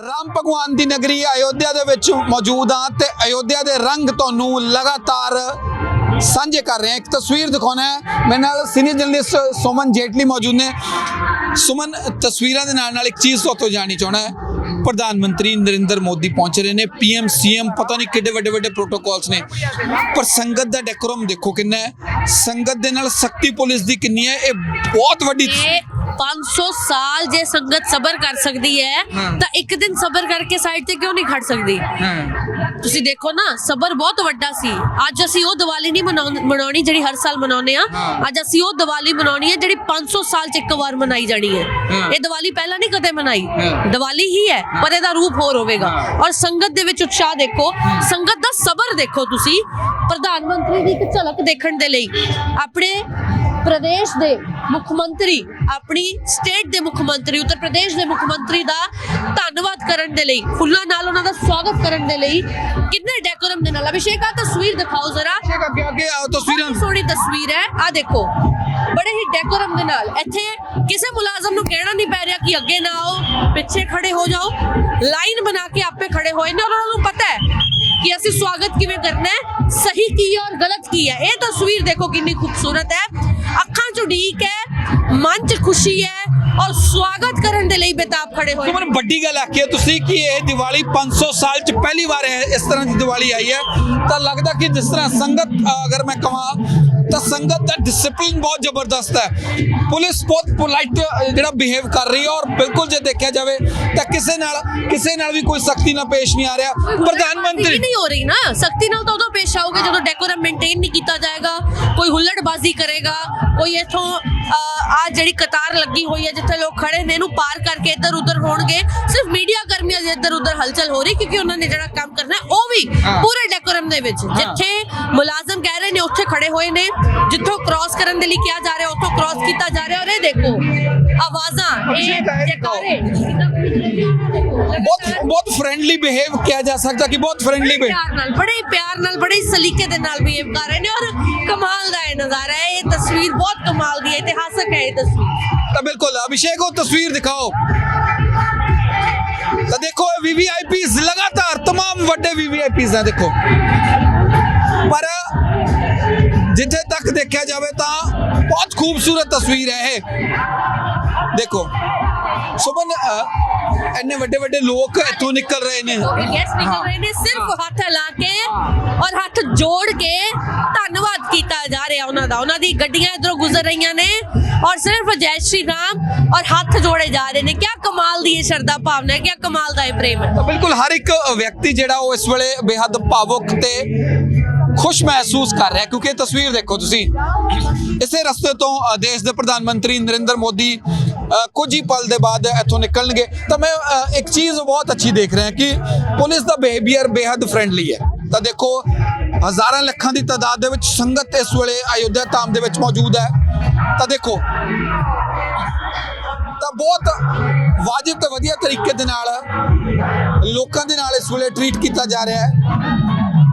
ਰਾਮ ਭਗਵਾਨ ਦੀ ਨਗਰੀ ਅਯੋਧਿਆ ਦੇ ਵਿੱਚ ਮੌਜੂਦ ਹਾਂ ਤੇ ਅਯੋਧਿਆ ਦੇ ਰੰਗ ਤੁਹਾਨੂੰ ਲਗਾਤਾਰ ਸਾਂਝੇ ਕਰ ਰਹੇ ਹਾਂ। ਇੱਕ ਤਸਵੀਰ ਦਿਖਾਉਣਾ ਹੈ। ਮੇਰੇ ਨਾਲ ਸੀਨੀਅਰ ਜਰਨਲਿਸਟ ਸੁਮਨ ਜੇਟਲੀ ਮੌਜੂਦ ਨੇ। ਸੁਮਨ, ਤਸਵੀਰਾਂ ਦੇ ਨਾਲ ਨਾਲ ਇੱਕ ਚੀਜ਼ ਤੋਂ ਜਾਣੀ ਚਾਹਣਾ ਹੈ। ਪ੍ਰਧਾਨ ਮੰਤਰੀ ਨਰਿੰਦਰ ਮੋਦੀ ਪਹੁੰਚ ਰਹੇ ਨੇ, ਪੀਐਮ, ਸੀਐਮ, ਪਤਾ ਨਹੀਂ ਕਿੱਡੇ ਵੱਡੇ ਵੱਡੇ ਪ੍ਰੋਟੋਕਾਲਸ ਨੇ। ਪਰ ਸੰਗਤ ਦਾ ਡੈਕੋਰਮ ਦੇਖੋ ਕਿੰਨਾ ਹੈ। ਸੰਗਤ ਦੇ ਨਾਲ ਸਖਤੀ ਪੁਲਿਸ ਦੀ ਕਿੰਨੀ ਹੈ। ਇਹ ਬਹੁਤ ਵੱਡੀ 500 ਸਾਲ ਜੇ ਸੰਗਤ ਸਬਰ ਕਰ ਸਕਦੀ ਹੈ। ਤਾਂ ਇੱਕ ਦਿਨ ਸਬਰ ਕਰਕੇ ਸਾਈਡ ਤੇ ਕਿਉਂ ਨਹੀਂ ਖੜ ਸਕਦੀ? ਤੁਸੀਂ ਦੇਖੋ ਨਾ ਸਬਰ ਬਹੁਤ ਵੱਡਾ ਸੀ। ਅੱਜ ਅਸੀਂ ਉਹ ਦੀਵਾਲੀ ਨਹੀਂ ਮਨਾਉਣ- ਜਿਹੜੀ ਹਰ ਸਾਲ ਮਨਾਉਂਦੇ ਆ। ਅੱਜ ਅਸੀਂ ਉਹ ਦੀਵਾਲੀ ਮਨਾਉਣੀ ਹੈ ਜਿਹੜੀ 500 ਸਾਲ ਚ ਇੱਕ ਵਾਰ ਮਨਾਈ ਜਾਣੀ ਹੈ। ਇਹ ਦੀਵਾਲੀ ਪਹਿਲਾਂ ਨਹੀਂ ਕਦੇ ਮਨਾਈ। ਦੀਵਾਲੀ ਹੀ ਹੈ ਪਰ ਇਹਦਾ ਰੂਪ ਹੋਰ ਹੋਵੇਗਾ। ਔਰ ਸੰਗਤ ਦੇ ਵਿੱਚ ਉਤਸ਼ਾਹ ਦੇਖੋ। ਸੰਗਤ ਦਾ ਸਬਰ ਦੇਖੋ ਤੁਸੀਂ। ਪ੍ਰਧਾਨ ਮੰਤਰੀ ਦੀ ਇੱਕ ਝਲਕ ਦੇਖਣ ਦੇ ਲਈ। ਆਪਣੇ ਪ੍ਰਦੇਸ਼ ਦੇ ਮੁੱਖ ਮੰਤਰੀ ਆਪਣੀ ਸਟੇਟ ਦੇ ਮੁੱਖ ਮੰਤਰੀ ਉੱਤਰ ਪ੍ਰਦੇਸ਼ ਦੇ ਮੁੱਖ ਮੰਤਰੀ ਦਾ ਧੰਨਵਾਦ ਕਰਨ ਦੇ ਲਈ ਫੁੱਲਾਂ ਨਾਲ ਉਹਨਾਂ ਦਾ ਸਵਾਗਤ ਕਰਨ ਦੇ ਲਈ ਕਿੰਨੇ ਡੈਕੋਰਮ ਦੇ ਨਾਲ। ਅਭਿਸ਼ੇਕ ਆ ਤਸਵੀਰ ਦਿਖਾਓ ਜ਼ਰਾ। ਠੀਕ ਅੱਗੇ ਅੱਗੇ ਆਓ ਤਸਵੀਰਾਂ। ਬਹੁਤ ਸੋਹਣੀ ਤਸਵੀਰ ਹੈ। ਆ ਦੇਖੋ ਬੜੇ ਹੀ ਡੈਕੋਰਮ ਦੇ ਨਾਲ। ਇੱਥੇ ਕਿਸੇ ਮੁਲਾਜ਼ਮ ਨੂੰ ਕਹਿਣਾ ਨਹੀਂ ਪੈ ਰਿਹਾ ਕਿ ਅੱਗੇ ਨਾ ਆਓ ਪਿੱਛੇ ਖੜੇ ਹੋ ਜਾਓ। ਲਾਈਨ ਬਣਾ ਕੇ ਆਪੇ ਖੜੇ ਹੋਏ ਨੇ ਉਹਨਾਂ ਨੂੰ ਪਤਾ ਹੈ ਕਿ ਅਸੀਂ ਸਵਾਗਤ ਕਿਵੇਂ ਕਰਨਾ ਹੈ ਸਹੀ ਕੀ ਹੈ ਔਰ ਗਲਤ ਕੀ ਹੈ ਇਹ ਤਸਵੀਰ ਦੇਖੋ ਕਿੰਨੀ ਖੂਬਸੂਰਤ ਹੈ ਅੱਖਾਂ 'ਚ ਉਡੀਕ ਹੈ ਮਨ 'ਚ ਖੁਸ਼ੀ ਹੈ ਔਰ ਸਵਾਗਤ ਕਰਨ ਦੇ ਲਈ ਬੇਤਾਬ ਖੜੇ ਹੋਏ ਤੁਮਨ ਵੱਡੀ ਗੱਲ ਆਖੀ ਹੈ ਤੁਸੀਂ ਕਿ ਇਹ ਦੀਵਾਲੀ 500 ਸਾਲ ਚ ਪਹਿਲੀ ਵਾਰ ਹੈ ਇਸ ਤਰ੍ਹਾਂ ਦੀ ਦੀਵਾਲੀ ਆਈ ਹੈ। ਤਾਂ ਲੱਗਦਾ ਕਿ ਜਿਸ ਤਰ੍ਹਾਂ ਸੰਗਤ ਅਗਰ ਮੈਂ ਕਹਾਂ ਤਾਂ ਸੰਗਤ ਦਾ ਡਿਸਪਲਿਨ ਬਹੁਤ ਜ਼ਬਰਦਸਤ ਹੈ। ਪੁਲਿਸ ਬਹੁਤ ਪੋਲਾਈਟ ਜਿਹੜਾ ਬਿਹੇਵ ਕਰ ਰਹੀ ਹੈ ਔਰ ਬਿਲਕੁਲ ਜੇ ਦੇਖਿਆ ਜਾਵੇ ਤਾਂ ਕਿਸੇ ਨਾਲ ਕਿਸੇ ਨਾਲ ਵੀ ਕੋਈ ਸਖਤੀ ਨਾਲ ਪੇਸ਼ ਨਹੀਂ ਆ ਰਿਹਾ। ਪ੍ਰਧਾਨ ਮੰਤਰੀ ਨਹੀਂ ਹੋ ਰਹੀ ਨਾ? ਸਖਤੀ ਨਾਲ ਤਾਂ ਉਦੋਂ ਪੇਸ਼ ਆਓਗੇ ਜਦੋਂ ਡੈਕੋਰਮ ਮੇਨਟੇਨ ਨਹੀਂ ਕੀਤਾ ਜਾਏਗਾ ਕੋਈ ਹੁੱਲੜਬਾਜ਼ੀ ਕਰੇਗਾ ਕੋਈ ਇਥੋਂ ਆ ਜਿਹੜੀ ਕਤਾਰ ਲੱਗੀ ਹੋਈ ਹੈ ਜਿੱਥੇ ਲੋਕ ਖੜੇ ਨੇ ਇਹਨੂੰ ਪਾਰ ਕਰਕੇ ਇੱਧਰ ਉੱਧਰ ਹੋਣਗੇ ਸਿਰਫ ਮੀਡੀਆ ਕਰਮੀਆਂ ਦੇ ਇੱਧਰ ਉੱਧਰ ਹਲਚਲ ਹੋ ਰਹੀ ਕਿਉਂਕਿ ਉਹਨਾਂ ਨੇ ਜਿਹੜਾ ਕੰਮ ਕਰਨਾ ਉਹ ਵੀ। ਪੂਰੇ ਦੇ ਵਿੱਚ। ਜਿੱਥੇ ਮੁਲਾਜ਼ਮ ਕਹਿ ਰਹੇ ਨੇ ਉੱਥੇ ਖੜੇ ਹੋਏ ਨੇ ਜਿੱਥੋਂ ਕ੍ਰਾਸ ਕਰਨ ਦੇ ਲਈ ਕਿਹਾ ਜਾ ਰਿਹਾ ਉੱਥੋਂ ਕ੍ਰਾਸ ਕੀਤਾ ਜਾ ਰਿਹਾ ਔਰ ਇਹ ਦੇਖੋ ਆਵਾਜ਼ਾਂ ਇਹ ਜੈਕਾਰੇ। ਬਹੁਤ ਬਹੁਤ ਫ੍ਰੈਂਡਲੀ ਬਿਹੇਵ ਕਿਹਾ ਜਾ ਸਕਦਾ ਕਿ ਬਹੁਤ ਫ੍ਰੈਂਡਲੀ ਬਿਹੇਵ ਪਿਆਰ ਨਾਲ ਬੜੇ ਪਿਆਰ ਨਾਲ ਬੜੇ ਸਲੀਕੇ ਦੇ ਨਾਲ ਬਿਹੇਵ ਕਰ ਰਹੇ ਨੇ ਔਰ ਕਮਾਲ ਦਾ ਇਹ ਨਜ਼ਾਰਾ ਹੈ। ਇਹ ਤਸਵੀਰ ਬਹੁਤ ਕਮਾਲ ਦੀ ਹੈ ਇਤਿਹਾਸਕ ਹੈ ਇਹ ਤਸਵੀਰ। ਤਾਂ ਬਿਲਕੁਲ ਅਭਿਸ਼ੇਕ ਉਹ ਤਸਵੀਰ ਦਿਖਾਓ। ਤਾਂ ਦੇਖੋ ਇਹ ਵੀਵੀਆਈਪੀਸ ਲਗਾਤਾਰ ਜਿੰਨੇ ਵੀ ਵੀਆਈਪੀਸ ਆ ਦੇਖੋ। ਪਰ ਜਿੱਥੇ ਤੱਕ ਦੇਖਿਆ ਜਾਵੇ ਤਾਂ ਬਹੁਤ ਖੂਬਸੂਰਤ ਤਸਵੀਰ ਹੈ ਇਹ। ਦੇਖੋ, ਸੁਮਨ ਇੰਨੇ ਵੱਡੇ ਵੱਡੇ ਲੋਕ ਇੱਥੋਂ ਨਿਕਲ ਰਹੇ ਨੇ ਗੈਸ ਨਿਕਲ ਰਹੇ ਨੇ ਸਿਰਫ ਹੱਥ ਹਿਲਾ ਕੇ ਔਰ ਹੱਥ ਜੋੜ ਕੇ ਧੰਨਵਾਦ ਕੀਤਾ ਜਾ ਰਿਹਾ ਉਹਨਾਂ ਦਾ ਉਹਨਾਂ ਦੀ ਗੱਡੀਆਂ ਇਧਰੋਂ ਗੁਜ਼ਰ ਰਹੀਆਂ ਨੇ ਔਰ ਸਿਰਫ ਜੈ ਸ਼੍ਰੀ ਰਾਮ ਔਰ ਹੱਥ ਜੋੜੇ ਜਾ ਰਹੇ ਨੇ ਕਿਆ ਕਮਾਲ ਦੀ ਇਹ ਸ਼ਰਧਾ ਭਾਵਨਾ ਹੈ ਕਿਆ ਕਮਾਲ ਦਾ ਇਹ ਪ੍ਰੇਮ ਹੈ ਬਿਲਕੁਲ ਹਰ ਇੱਕ ਵਿਅਕਤੀ ਜਿਹੜਾ ਉਹ ਇਸ ਵੇਲੇ ਬੇਹੱਦ ਭਾਵੁਕ ਤੇ ਖੁਸ਼ ਮਹਿਸੂਸ ਕਰ ਰਿਹਾ ਕਿਉਂਕਿ ਇਹ ਤਸਵੀਰ ਦੇਖੋ ਤੁਸੀਂ ਇਸੇ ਰਸਤੇ ਤੋਂ ਦੇਸ਼ ਦੇ ਪ੍ਰਧਾਨ ਮੰਤਰੀ ਨਰਿੰਦਰ ਮੋਦੀ ਕੁਝ ਹੀ ਪਲ ਦੇ ਬਾਅਦ ਇੱਥੋਂ ਨਿਕਲਣਗੇ ਤਾਂ ਮੈਂ ਅ, ਇੱਕ ਚੀਜ਼ ਬਹੁਤ ਅੱਛੀ ਦੇਖ ਰਿਹਾ ਕਿ ਪੁਲਿਸ ਦਾ ਬਿਹੇਵੀਅਰ ਬੇਹੱਦ ਫ੍ਰੈਂਡਲੀ ਹੈ ਤਾਂ ਦੇਖੋ ਹਜ਼ਾਰਾਂ ਲੱਖਾਂ ਦੀ ਤਾਦਾਦ ਦੇ ਵਿੱਚ ਸੰਗਤ ਇਸ ਵੇਲੇ ਅਯੋਧਿਆ ਧਾਮ ਦੇ ਵਿੱਚ ਮੌਜੂਦ ਹੈ ਤਾਂ ਦੇਖੋ ਤਾਂ ਬਹੁਤ ਵਾਜਿਬ ਤੇ ਵਧੀਆ ਤਰੀਕੇ ਦੇ ਨਾਲ ਲੋਕਾਂ ਦੇ ਨਾਲ ਇਸ ਵੇਲੇ ਟਰੀਟ ਕੀਤਾ ਜਾ ਰਿਹਾ ਹੈ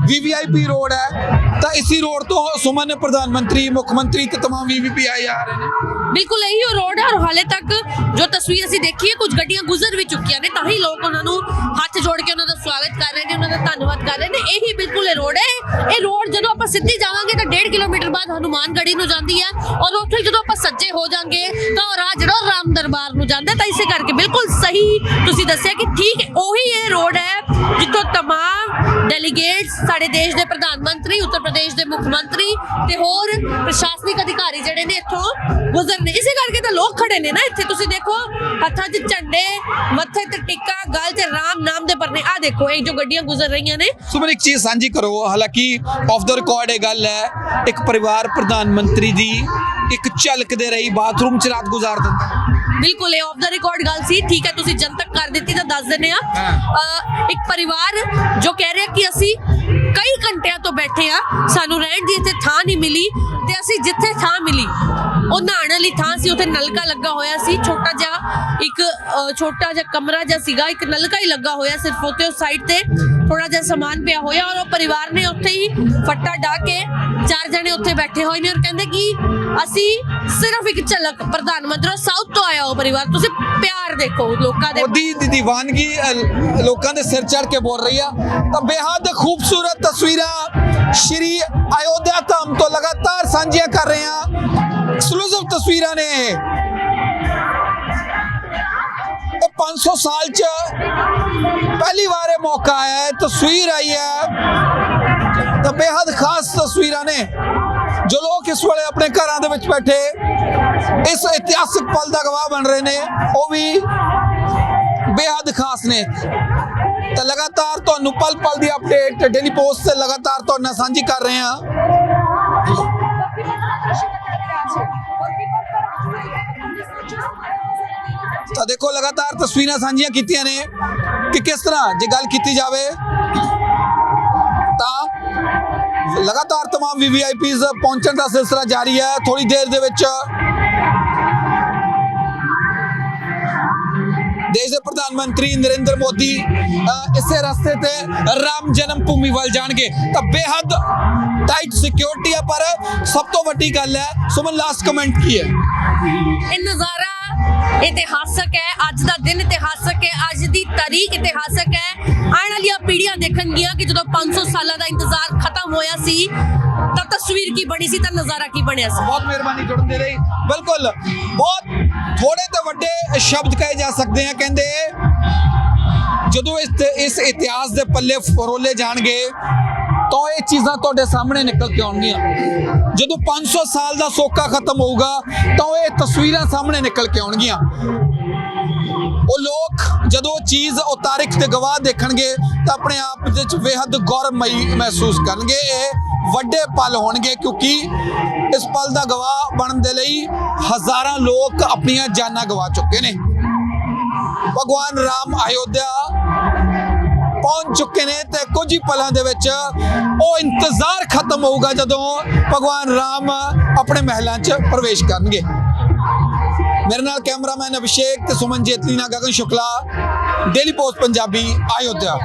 ਵੀਵੀਆਈਪੀ ਰੋਡ ਹੈ ਤਾਂ ਇਸੇ ਰੋਡ ਤੋਂ ਸੁਮਨ ਪ੍ਰਧਾਨ ਮੰਤਰੀ ਮੁੱਖ ਮੰਤਰੀ ਤੇ तमाम ਵੀਵੀਪੀ ਆਏ ਆ ਰਹੇ ਨੇ ਬਿਲਕੁਲ ਇਹੀ ਉਹ ਰੋਡ ਹੈ ਔਰ ਹਾਲੇ ਤੱਕ ਜੋ ਤਸਵੀਰ ਅਸੀਂ ਦੇਖੀ ਹੈ ਕੁਝ ਗੱਡੀਆਂ ਗੁਜ਼ਰ ਵੀ ਚੁੱਕੀਆਂ ਨੇ ਤਾਂ ਹੀ ਲੋਕ ਉਹਨਾਂ ਨੂੰ ਹੱਥ ਜੋੜ ਕੇ ਉਹਨਾਂ ਦਾ ਸਵਾਗਤ ਕਰ ਰਹੇ ਨੇ ਉਹਨਾਂ ਦਾ ਧੰਨਵਾਦ ਕਰ ਰਹੇ ਨੇ ਇਹੀ ਬਿਲਕੁਲ ਇਹ ਰੋਡ ਹੈ ਇਹ ਰੋਡ ਜਦੋਂ ਆਪਾਂ ਸਿੱਧੀ ਜਾਵਾਂਗੇ ਤਾਂ 1.5 ਕਿਲੋਮੀਟਰ ਬਾਅਦ ਹਨੂਮਾਨਗੜੀ ਨੂੰ ਜਾਂਦੀ ਹੈ ਔਰ ਉੱਥੇ ਜਦੋਂ ਆਪਾਂ ਸੱਜੇ ਹੋ ਜਾਾਂਗੇ ਤਾਂ ਉਹ ਰਾਹ ਜਿਹੜਾ ਉਹ ਰਾਮ ਦਰਬਾਰ ਨੂੰ ਜਾਂਦਾ ਹੈ। ਤਾਂ ਇਸੇ ਕਰਕੇ ਬਿਲਕੁਲ ਸਹੀ ਤੁਸੀਂ ਦੱਸਿਆ ਕਿ ਠੀਕ ਹੈ ਉਹੀ ਇਹ ਰੋਡ ਹੈ ਜਿੱਥੋਂ तमाम ਡੈਲੀਗੇਟਸ ਸਾਡੇ ਦੇਸ਼ ਦੇ ਪ੍ਰਧਾਨ ਮੰਤਰੀ ਉੱਤਰ ਪ੍ਰਦੇਸ਼ ਦੇ ਮੁੱਖ ਮੰਤਰੀ ਤੇ ਹੋਰ ਪ੍ਰਸ਼ਾਸਨਿਕ ਅਧਿਕਾਰੀ ਜਿਹੜੇ ਨੇ ਇੱਥੋਂ ਗੁਜ਼ਰਨੇ ਇਸੇ ਕਰਕੇ ਤਾਂ ਲੋਕ ਖੜੇ ਨੇ ਨਾ ਇੱਥੇ। ਤੁਸੀਂ ਦੇਖੋ ਹੱਥਾਂ 'ਚ ਝੰਡੇ ਮੱਥੇ ਤੇ ਟਿੱਕਾ ਗਲ 'ਚ ਰਾਮ ਨਾਮ ਦੇ ਪਰਨੇ। ਆ ਦੇਖੋ ਇਹ ਜੋ ਗੱਡੀਆਂ ਗੁਜ਼ਰ ਰਹੀਆਂ ਨੇ। ਸੁਮਨ ਇੱਕ ਚੀਜ਼ ਸਾਂਝੀ ਕਰੋ। ਹਾਲਾਂਕਿ ਆਫ ਦਾ ਰਿਕਾਰਡ ਇਹ ਗੱਲ ਹੈ ਇੱਕ ਪਰਿਵਾਰ ਪ੍ਰਧਾਨ ਮੰਤਰੀ ਦੀ ਇੱਕ ਝਲਕ ਦੇ ਰਹੀ ਬਾਥਰੂਮ 'ਚ ਰਾਤ ਗੁਜ਼ਾਰ ਦਿੰਦਾ ਬਿਲਕੁਲ ਇਹ ਆਫ ਦਾ ਰਿਕਾਰਡ ਗੱਲ ਸੀ। ਠੀਕ ਹੈ ਤੁਸੀਂ ਜਨਤਕ ਕਰ ਦਿੱਤੀ ਤਾਂ ਦੱਸ ਦਿੰਨੇ ਆ ਇੱਕ ਪਰਿਵਾਰ ਜੋ ਕਹਿ ਰਿਹਾ ਕਿ ਅਸੀਂ ਬੈਠੇ ਆ, ਸਾਨੂੰ ਰਹਿਣ ਦੀ ਇੱਥੇ ਥਾਂ ਨਹੀਂ ਮਿਲੀ ਤੇ ਅਸੀਂ ਜਿੱਥੇ ਥਾਂ ਮਿਲੀ, ਉਹ ਨਹਾਉਣ ਵਾਲੀ ਥਾਂ ਸੀ, ਉੱਥੇ ਨਲਕਾ ਲੱਗਾ ਹੋਇਆ ਸੀ, ਛੋਟਾ ਜਿਹਾ ਇੱਕ ਛੋਟਾ ਜਿਹਾ ਕਮਰਾ ਜਿਹਾ ਸੀਗਾ, ਇੱਕ ਨਲਕਾ ਹੀ ਲੱਗਾ ਹੋਇਆ ਸਿਰਫ ਉੱਤੇ ਉਸ ਸਾਈਡ ਤੇ। ਥੋੜਾ ਜਿਹਾ ਸਮਾਨ ਪਿਆ ਹੋਇਆ ਔਰ ਉਹ ਪਰਿਵਾਰ ਨੇ ਉੱਥੇ ਹੀ ਫੱਟਾ ਡਾ ਕੇ ਚਾਰ ਜਣੇ ਉੱਥੇ ਬੈਠੇ ਹੋਏ ਨੇ ਔਰ ਕਹਿੰਦੇ ਕਿ ਅਸੀਂ ਸਿਰਫ ਇੱਕ ਝਲਕ ਪ੍ਰਧਾਨ ਮੰਤਰੀ ਸਾਊਥ ਤੋਂ ਆਇਆ ਉਹ ਪਰਿਵਾਰ। ਤੁਸੀਂ ਪਿਆਰ ਦੇਖੋ ਲੋਕਾਂ ਦੇ। ਮੋਦੀ ਦੀ ਦੀਵਾਨਗੀ ਲੋਕਾਂ ਦੇ ਸਿਰ ਚੜ ਕੇ ਬੋਲ ਰਹੀ ਆ। ਤਾਂ ਬੇਹੱਦ ਖੂਬਸੂਰਤ ਤਸਵੀਰਾਂ ਸ਼੍ਰੀ ਅਯੋਧਿਆ ਧਾਮ ਤੋਂ ਲਗਾਤਾਰ ਸਾਂਝੀਆਂ ਕਰ ਰਹੇ ਆ। ਐਕਸਕਲੂਸਿਵ ਤਸਵੀਰਾਂ ਨੇ ਇਹ। 500 ਸਾਲ ਚ ਪਹਿਲੀ ਵਾਰ ਇਹ ਮੌਕਾ ਆਇਆ ਹੈ, ਤਸਵੀਰ ਆਈ ਹੈ। ਤਾਂ ਬੇਹੱਦ ਖਾਸ ਤਸਵੀਰਾਂ ਨੇ। ਜੋ ਲੋਕ ਇਸ ਵੇਲੇ ਆਪਣੇ ਘਰਾਂ ਦੇ ਵਿੱਚ ਬੈਠੇ, ਇਸ ਇਤਿਹਾਸਕ ਪਲ ਦਾ ਗਵਾਹ ਬਣ ਰਹੇ ਨੇ, ਉਹ ਵੀ ਬੇਹੱਦ ਖਾਸ ਨੇ। ਤਾਂ ਲਗਾਤਾਰ ਤੁਹਾਨੂੰ ਪਲ ਪਲ ਦੀ ਅਪਡੇਟ ਡੇਲੀ ਪੋਸਟ ਤੇ ਲਗਾਤਾਰ ਤੁਹਾਡੇ ਨਾਲ ਸਾਂਝੀ ਕਰ ਰਹੇ ਹਾਂ। ਤਾਂ ਦੇਖੋ ਲਗਾਤਾਰ ਤਸਵੀਰਾਂ ਸਾਂਝੀਆਂ ਕੀਤੀਆਂ ਨੇ ਕਿ ਕਿਸ ਤਰ੍ਹਾਂ ਜੇ ਗੱਲ ਕੀਤੀ ਜਾਵੇ ਤਾਂ ਲਗਾਤਾਰ तमाम ਵੀਵੀਆਈਪੀਜ਼ ਪਹੁੰਚਣ ਦਾ ਸਿਲਸਿਲਾ ਜਾਰੀ ਹੈ ਥੋੜੀ ਦੇਰ ਦੇ ਵਿੱਚ ਦੇਸ਼ ਦੇ ਪ੍ਰਧਾਨ ਮੰਤਰੀ ਨਰਿੰਦਰ ਮੋਦੀ ਅ, ਇਸੇ ਰਸਤੇ ਤੇ ਰਾਮ ਜਨਮ ਭੂਮੀ ਵੱਲ ਜਾਣਗੇ ਤਾਂ ਬੇਹੱਦ ਟਾਈਟ ਸਿਕਿਉਰਿਟੀ ਹੈ ਪਰ ਸਭ ਤੋਂ ਵੱਡੀ ਗੱਲ ਹੈ ਸੁਮਨ ਲਾਸਟ ਕਮੈਂਟ ਕੀ ਹੈ ਇਹ ਨਜ਼ਾਰਾ ਇਤਿਹਾਸਕ ਹੈ, ਅੱਜ ਦਾ ਦਿਨ ਇਤਿਹਾਸਕ ਹੈ, ਅੱਜ ਦੀ ਤਾਰੀਖ ਇਤਿਹਾਸਕ ਹੈ। ਆਉਣ ਵਾਲੀਆਂ ਪੀੜ੍ਹੀਆਂ ਦੇਖਣਗੀਆਂ ਕਿ ਜਦੋਂ 500 ਸਾਲਾਂ ਦਾ ਇੰਤਜ਼ਾਰ ਖਤਮ ਹੋਇਆ ਸੀ, ਤਾਂ ਤਸਵੀਰ ਕੀ ਬਣੀ ਸੀ ਤਾਂ ਨਜ਼ਾਰਾ ਕੀ ਬਣਿਆ ਸੀ? ਬਹੁਤ ਮਿਹਰਬਾਨੀ ਜੁੜਨ ਦੇ ਲਈ। ਬਿਲਕੁਲ, ਬਹੁਤ ਥੋੜੇ ਤੇ ਵੱਡੇ ਸ਼ਬਦ ਕਹੇ ਜਾ ਸਕਦੇ ਆ, ਕਹਿੰਦੇ ਜਦੋਂ ਇਸ ਇਸ ਇਤਿਹਾਸ ਦੇ ਪੱਲੇ ਫਰੋਲੇ ਜਾਣਗੇ ਤਾਂ ਇਹ ਚੀਜ਼ਾਂ ਤੁਹਾਡੇ ਸਾਹਮਣੇ ਨਿਕਲ ਕੇ ਆਉਣਗੀਆਂ। ਜਦੋਂ 500 ਸਾਲ ਦਾ ਸੋਕਾ ਖਤਮ ਹੋਊਗਾ, ਤਾਂ ਇਹ ਤਸਵੀਰਾਂ ਸਾਹਮਣੇ ਨਿਕਲ ਕੇ ਆਉਣਗੀਆਂ। ਉਹ ਲੋਕ ਜਦੋਂ ਉਹ ਚੀਜ਼ ਉਹ ਤਾਰੀਖ ਤੇ ਗਵਾਹ ਦੇਖਣਗੇ, ਤਾਂ ਆਪਣੇ ਆਪ ਵਿੱਚ ਬੇਹੱਦ ਗੌਰਵਮਈ ਮਹਿਸੂਸ ਕਰਨਗੇ। ਇਹ ਵੱਡੇ ਪਲ ਹੋਣਗੇ ਕਿਉਂਕਿ ਇਸ ਪਲ ਦਾ ਗਵਾਹ ਬਣਨ ਦੇ ਲਈ ਹਜ਼ਾਰਾਂ ਲੋਕ ਆਪਣੀਆਂ ਜਾਨਾਂ ਗਵਾ ਚੁੱਕੇ ਨੇ। ਭਗਵਾਨ ਰਾਮ ਅਯੋਧਿਆ ਪਹੁੰਚ ਚੁੱਕੇ ਨੇ ਤੇ ਕੁਝ ਹੀ ਪਲਾਂ ਦੇ ਵਿੱਚ ਉਹ ਇੰਤਜ਼ਾਰ ਖਤਮ ਹੋਊਗਾ ਜਦੋਂ ਭਗਵਾਨ ਰਾਮ ਆਪਣੇ ਮਹਿਲਾਂ 'ਚ ਪ੍ਰਵੇਸ਼ ਕਰਨਗੇ। ਮੇਰੇ ਨਾਲ ਕੈਮਰਾਮੈਨ ਅਭਿਸ਼ੇਕ ਤੇ ਸੁਮਨ ਜੇਤਲੀ ਨਾਲ ਗਗਨ ਸ਼ੁਕਲਾ, ਡੇਲੀ ਪੋਸਟ ਪੰਜਾਬੀ, ਅਯੋਧਿਆ।